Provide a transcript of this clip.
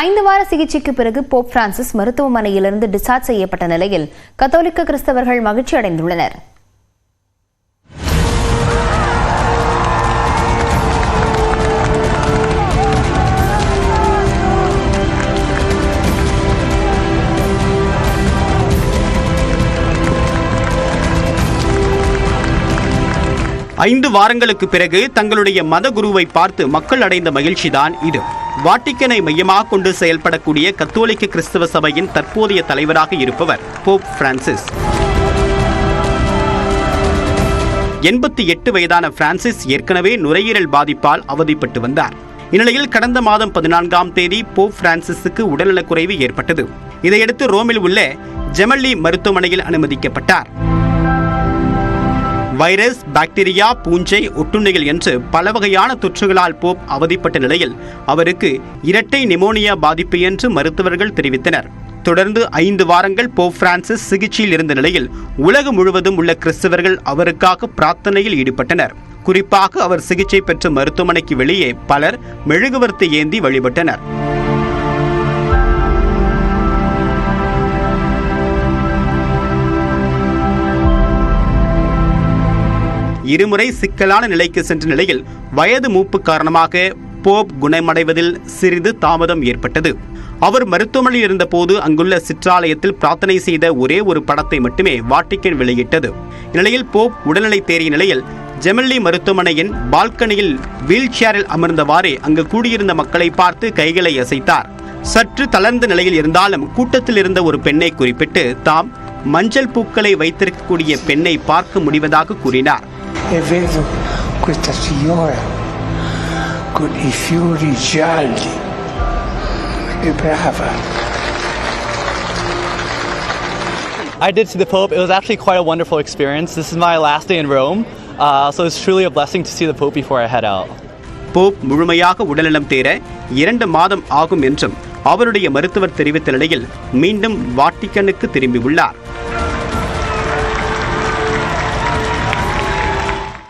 ஐந்து வார சிகிச்சைக்கு பிறகு போப் பிரான்சிஸ் மருத்துவமனையிலிருந்து டிஸ்சார்ஜ் செய்யப்பட்ட நிலையில் கத்தோலிக்க கிறிஸ்தவர்கள் மகிழ்ச்சி அடைந்துள்ளனர். ஐந்து வாரங்களுக்கு பிறகு தங்களுடைய மத குருவை பார்த்து மக்கள் அடைந்த மகிழ்ச்சிதான் இது. வாட்டிக்கனை மையமாக கொண்டு செயல்படக்கூடிய கத்தோலிக்க கிறிஸ்தவ சபையின் தற்போதைய தலைவராக இருப்பவர் போப் பிரான்சிஸ். எண்பத்தி எட்டு வயதான பிரான்சிஸ் ஏற்கனவே நுரையீரல் பாதிப்பால் அவதிப்பட்டு வந்தார். இந்நிலையில் கடந்த மாதம் பதினான்காம் தேதி போப் பிரான்சிஸுக்கு உடல்நலக்குறைவு ஏற்பட்டது. இதையடுத்து ரோமில் உள்ள ஜெமல்லி மருத்துவமனையில் அனுமதிக்கப்பட்டார். வைரஸ் பாக்டீரியா பூஞ்சை ஒட்டுண்ணிகள் என்று பல வகையான தொற்றுகளால் போப் அவதிப்பட்ட நிலையில் அவருக்கு இரட்டை நிமோனியா பாதிப்பு என்று மருத்துவர்கள் தெரிவித்தனர். தொடர்ந்து ஐந்து வாரங்கள் போப் பிரான்சிஸ் சிகிச்சையில் இருந்த நிலையில் உலகம் முழுவதும் உள்ள கிறிஸ்தவர்கள் அவருக்காக பிரார்த்தனையில் ஈடுபட்டனர். குறிப்பாக அவர் சிகிச்சை பெற்ற மருத்துவமனைக்கு வெளியே பலர் மெழுகுவர்த்தி ஏந்தி வழிபட்டனர். இருமுறை சிக்கலான நிலைக்கு சென்ற நிலையில் வயது மூப்பு காரணமாக போப் குணமடைவதில் சிறிது தாமதம் ஏற்பட்டது. அவர் மருத்துவமனையில் இருந்தபோது அங்குள்ள சிற்றாலயத்தில் பிரார்த்தனை செய்த ஒரே ஒரு படத்தை மட்டுமே வாட்டிக்கன் வெளியிட்டது. இந்நிலையில் போப் உடல்நிலை தேறிய நிலையில் ஜெமல்லி மருத்துவமனையின் பால்கனியில் வீல் சேரில் அமர்ந்தவாறே அங்கு கூடியிருந்த மக்களை பார்த்து கைகளை அசைத்தார். சற்று தளர்ந்த நிலையில் இருந்தாலும் கூட்டத்தில் இருந்த ஒரு பெண்ணை குறிப்பிட்டு தாம் மஞ்சள் பூக்களை வைத்திருக்கக்கூடிய பெண்ணை பார்க்க முடிவதாக கூறினார். e vedo questa signora con i fiori gialli. È brava. I did see the Pope. It was actually quite a wonderful experience. This is my last day in Rome, uh, so it's truly a blessing to see the Pope before I head out. Pope முழுமையாக உடல்நலம் தேர இரண்டு மாதம் ஆகும் என்றும் அவருடைய மருத்துவர் தெரிவித்த நிலையில் மீண்டும் வாட்டிக்கனுக்கு திரும்பியுள்ளார்